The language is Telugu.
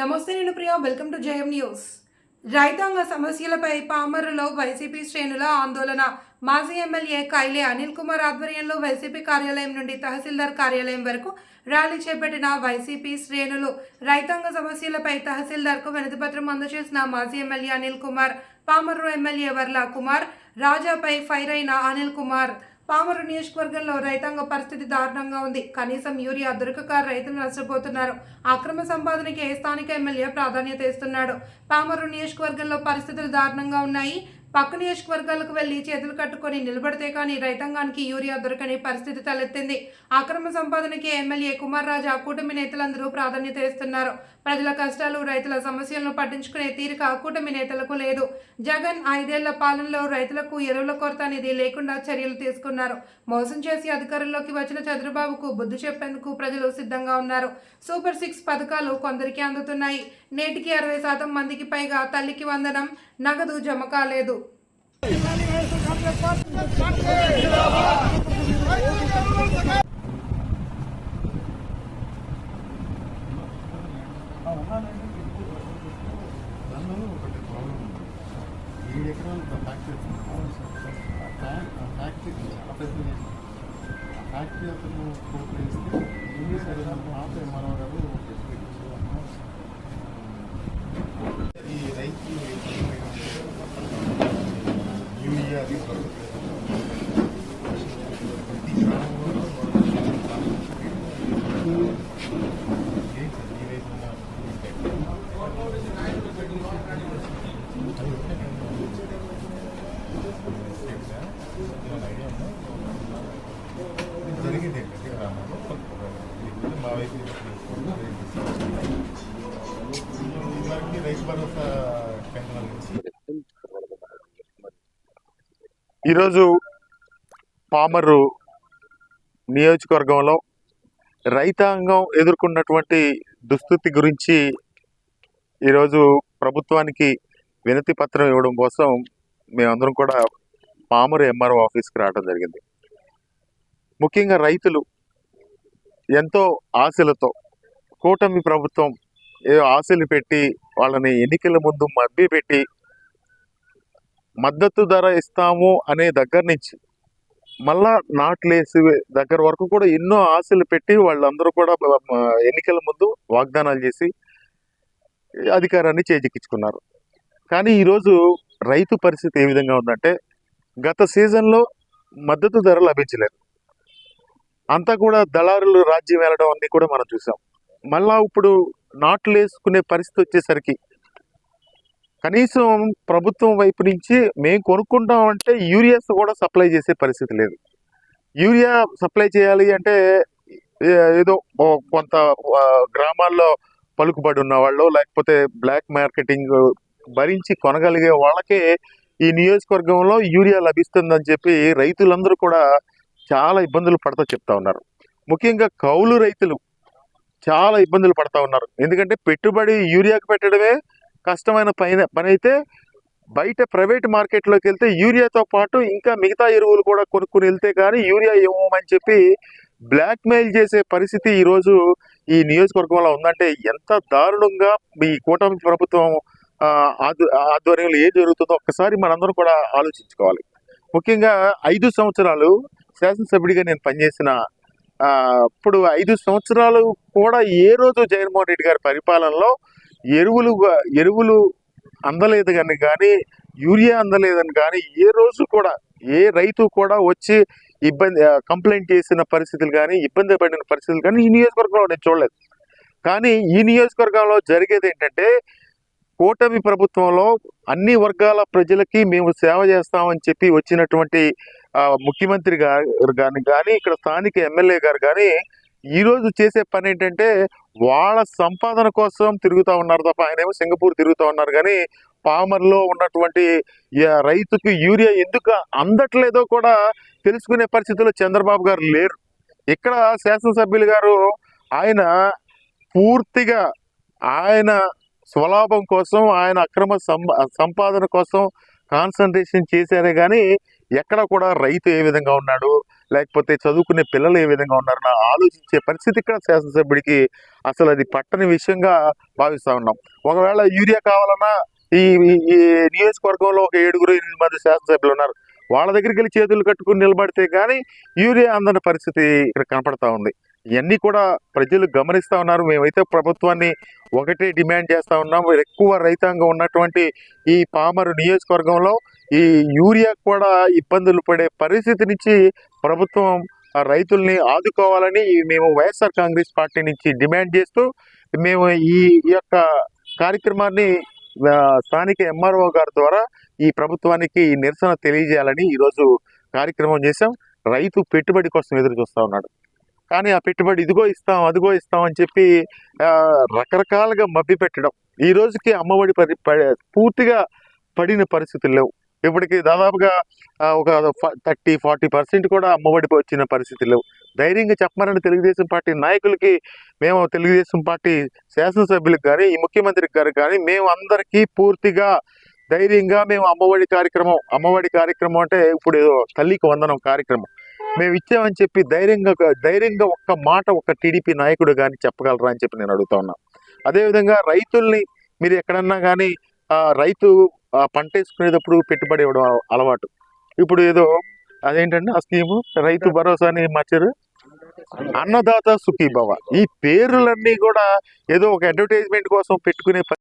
నమస్తే నేను Priya welcome to Jayam news రైతాంగ సమస్యలపై పామరులో వైసీపీ శ్రేణుల ఆందోళన. మాజీ ఎమ్మెల్యే కైలే అనిల్ కుమార్ ఆధ్వర్యంలో వైసీపీ కార్యాలయం నుండి తహసీల్దార్ కార్యాలయం వరకు ర్యాలీ చేపట్టిన వైసీపీ శ్రేణులు. రైతాంగ సమస్యలపై తహసీల్దార్కు వినతిపత్రం అందజేసిన మాజీ ఎమ్మెల్యే అనిల్ కుమార్ పామరు ఎమ్మెల్యే వర్ల కుమార్ రాజాపై ఫైర్ అయిన అనిల్ కుమార్. పామరు నియోజకవర్గంలో రైతాంగ పరిస్థితి దారుణంగా ఉంది. కనీసం యూరియా దొరకక రైతులు నష్టపోతున్నారు. అక్రమ సంపాదనకే స్థానిక ఎమ్మెల్యే ప్రాధాన్యత ఇస్తున్నాడు? పామరు నియోజకవర్గంలో పరిస్థితులు దారుణంగా ఉన్నాయి. పక్క నియోజకవర్గాలకు వెళ్ళి చేతులు కట్టుకొని నిలబడితే కానీ రైతాంగానికి యూరియా దొరకని పరిస్థితి తలెత్తింది. అక్రమ సంపాదనకి ఎమ్మెల్యే కుమార్ రాజా కూటమి నేతలందరూ ప్రాధాన్యత ఇస్తున్నారు. ప్రజల కష్టాలు రైతుల సమస్యలను పట్టించుకునే తీరిక కూటమి నేతలకు లేదు. జగన్ ఐదేళ్ళ పాలనలో రైతులకు ఎరువుల కొరత అనేది లేకుండా చర్యలు తీసుకున్నారు. మోసం చేసి అధికారంలోకి వచ్చిన చంద్రబాబుకు బుద్ధి చెప్పేందుకు ప్రజలు సిద్ధంగా ఉన్నారు. సూపర్ సిక్స్ పథకాలు కొందరికి అందుతున్నాయి. నేటికి అరవై శాతం మందికి పైగా తల్లికి వందనం నగదు జమ కాలేదు. ఏడు ఎకరాలు ఫ్యాక్టరీ ఫ్యాక్టరీ చాలా పెద్ద ఫ్యాక్టరీ అతను కోర్టు వేస్తే ఇంగ్లీష్ అడిగినప్పుడు ఆపే మనవరాలు గారు ఈ రైతు యూరియా అది దొరకట్లేదు. ప్రతి గ్రామంలో ఏం సార్ ఈ రైతు జరిగింది ఏంటంటే గ్రామంలో ఇప్పుడు మా వైపు ఇవన్నీ రైతు భరోసా కేంద్రాల నుంచి ఈరోజు పామరు నియోజకవర్గంలో రైతాంగం ఎదుర్కొన్నటువంటి దుస్థితి గురించి ఈరోజు ప్రభుత్వానికి వినతి పత్రం ఇవ్వడం కోసం మేమందరం కూడా పామరు ఎంఆర్ఓ ఆఫీస్కి రావడం జరిగింది. ముఖ్యంగా రైతులు ఎంతో ఆశలతో కూటమి ప్రభుత్వం ఏదో ఆశలు పెట్టి వాళ్ళని ఎన్నికల ముందు మబ్బి పెట్టి మద్దతు ధర ఇస్తాము అనే దగ్గర నుంచి మళ్ళా నాట్లేసి దగ్గర వరకు కూడా ఎన్నో ఆశలు పెట్టి వాళ్ళందరూ కూడా ఎన్నికల ముందు వాగ్దానాలు చేసి అధికారాన్ని చేజిక్కించుకున్నారు. కానీ ఈరోజు రైతు పరిస్థితి ఏ విధంగా ఉందంటే గత సీజన్లో మద్దతు ధర లభించలేదు. అంతా కూడా దళారులు రాజ్యం వెళ్ళడం అన్నీ కూడా మనం చూసాం. మళ్ళా ఇప్పుడు నాట్లు వేసుకునే పరిస్థితి వచ్చేసరికి కనీసం ప్రభుత్వం వైపు నుంచి మేము కొనుక్కుంటాం అంటే యూరియాస్ కూడా సప్లై చేసే పరిస్థితి లేదు. యూరియా సప్లై చేయాలి అంటే ఏదో కొంత గ్రామాల్లో పలుకుబడి ఉన్న వాళ్ళు లేకపోతే బ్లాక్ మార్కెటింగ్ భరించి కొనగలిగే వాళ్ళకే ఈ నియోజకవర్గంలో యూరియా లభిస్తుందని చెప్పి రైతులందరూ కూడా చాలా ఇబ్బందులు పడతా చెప్తా ఉన్నారు. ముఖ్యంగా కౌలు రైతులు చాలా ఇబ్బందులు పడతా ఉన్నారు. ఎందుకంటే పెట్టుబడి యూరియాకి పెట్టడమే కష్టమైన పైన పని అయితే బయట ప్రైవేట్ మార్కెట్లోకి వెళ్తే యూరియాతో పాటు ఇంకా మిగతా ఎరువులు కూడా కొనుక్కుని వెళ్తే కానీ యూరియా ఇవ్వమని చెప్పి బ్లాక్మెయిల్ చేసే పరిస్థితి ఈరోజు ఈ నియోజకవర్గంలో ఉందంటే ఎంత దారుణంగా మీ కూటమి ప్రభుత్వం ఆధ్వ- ఆధ్వర్యంలో ఏం జరుగుతుందో ఒక్కసారి మనందరం కూడా ఆలోచించుకోవాలి. ముఖ్యంగా ఐదు సంవత్సరాలు శాసనసభ్యుడిగా నేను పనిచేసిన ఇప్పుడు ఐదు సంవత్సరాలు కూడా ఏ రోజు జగన్మోహన్ రెడ్డి గారి పరిపాలనలో ఎరువులు ఎరువులు అందలేదు కానీ కానీ యూరియా అందలేదని కానీ ఏ రోజు కూడా ఏ రైతు కూడా వచ్చి ఇబ్బంది కంప్లైంట్ చేసిన పరిస్థితులు కానీ ఇబ్బంది పడిన పరిస్థితులు కానీ ఈ నియోజకవర్గంలో నేను చూడలేదు. కానీ ఈ నియోజకవర్గంలో జరిగేది ఏంటంటే కూటమి ప్రభుత్వంలో అన్ని వర్గాల ప్రజలకి మేము సేవ చేస్తామని చెప్పి వచ్చినటువంటి ముఖ్యమంత్రి గారు కానీ కానీ ఇక్కడ స్థానిక ఎమ్మెల్యే గారు కానీ ఈరోజు చేసే పని ఏంటంటే వాళ్ళ సంపాదన కోసం తిరుగుతూ ఉన్నారు తప్ప ఆయన ఏమో సింగపూర్ తిరుగుతూ ఉన్నారు కానీ పామర్లో ఉన్నటువంటి రైతుకు యూరియా ఎందుకు అందట్లేదో కూడా తెలుసుకునే పరిస్థితిలో చంద్రబాబు గారు లేరు. ఇక్కడ శాసనసభ్యులు గారు ఆయన పూర్తిగా ఆయన స్వలాభం కోసం ఆయన అక్రమ సం సంపాదన కోసం కాన్సన్ట్రేషన్ చేశారే కానీ ఎక్కడ కూడా రైతు ఏ విధంగా ఉన్నాడు లేకపోతే చదువుకునే పిల్లలు ఏ విధంగా ఉన్నారని ఆలోచించే పరిస్థితి ఇక్కడ శాసనసభ్యుడికి అసలు అది పట్టని విషయంగా భావిస్తూ ఉన్నాం. ఒకవేళ యూరియా కావాలన్నా ఈ ఈ- ఈ నియోజకవర్గంలో ఒక ఏడుగురు ఎనిమిది మంది శాసనసభ్యులు ఉన్నారు. వాళ్ళ దగ్గరికి వెళ్ళి చేతులు కట్టుకుని నిలబడితే కానీ యూరియా అందని పరిస్థితి ఇక్కడ కనపడతా ఉంది. ఇవన్నీ కూడా ప్రజలు గమనిస్తూ ఉన్నారు. మేమైతే ప్రభుత్వాన్ని ఒకటే డిమాండ్ చేస్తూ ఉన్నాం. ఎక్కువ రైతాంగం ఉన్నటువంటి ఈ పామరు నియోజకవర్గంలో ఈ యూరియా కూడా ఇబ్బందులు పడే పరిస్థితి నుంచి ప్రభుత్వం ఆ రైతుల్ని ఆదుకోవాలని మేము వైఎస్ఆర్ కాంగ్రెస్ పార్టీ నుంచి డిమాండ్ చేస్తూ మేము ఈ యొక్క కార్యక్రమాన్ని స్థానిక ఎంఆర్ఓ గారి ద్వారా ఈ ప్రభుత్వానికి ఈ నిరసన తెలియజేయాలని ఈరోజు కార్యక్రమం చేశాం. రైతు పెట్టుబడి కోసం ఎదురు చూస్తూ ఉన్నాడు. కానీ ఆ పెట్టుబడి ఇదిగో ఇస్తాం అదిగో ఇస్తాం అని చెప్పి రకరకాలుగా మభ్య పెట్టడం. ఈ రోజుకి అమ్మఒడి పరి ప- పూర్తిగా పడిన పరిస్థితులు లేవు. ఇప్పటికి దాదాపుగా ఒక థర్టీ ఫార్టీ పర్సెంట్ కూడా అమ్మఒడి వచ్చిన పరిస్థితులు లేవు. ధైర్యంగా చెప్పమని తెలుగుదేశం పార్టీ నాయకులకి మేము తెలుగుదేశం పార్టీ శాసనసభ్యులకు కానీ ఈ ముఖ్యమంత్రికి గారు కానీ మేము అందరికీ పూర్తిగా ధైర్యంగా మేము అమ్మఒడి కార్యక్రమం అమ్మఒడి కార్యక్రమం అంటే ఇప్పుడు ఏదో తల్లికి వందనం కార్యక్రమం. మేము ఇచ్చామని చెప్పి ధైర్యంగా ధైర్యంగా ఒక్క మాట ఒక్క టీడీపీ నాయకుడు కానీ చెప్పగలరా అని చెప్పి నేను అడుగుతా ఉన్నా. అదేవిధంగా రైతుల్ని మీరు ఎక్కడన్నా కానీ రైతు పంట వేసుకునేటప్పుడు పెట్టుబడి ఇవ్వడం అలవాటు. ఇప్పుడు ఏదో అదేంటంటే ఆ స్కీము? రైతు భరోసా అని మార్చారు. అన్నదాత సుఖీభవ. ఈ పేర్లన్నీ కూడా ఏదో ఒక అడ్వర్టైజ్మెంట్ కోసం పెట్టుకునే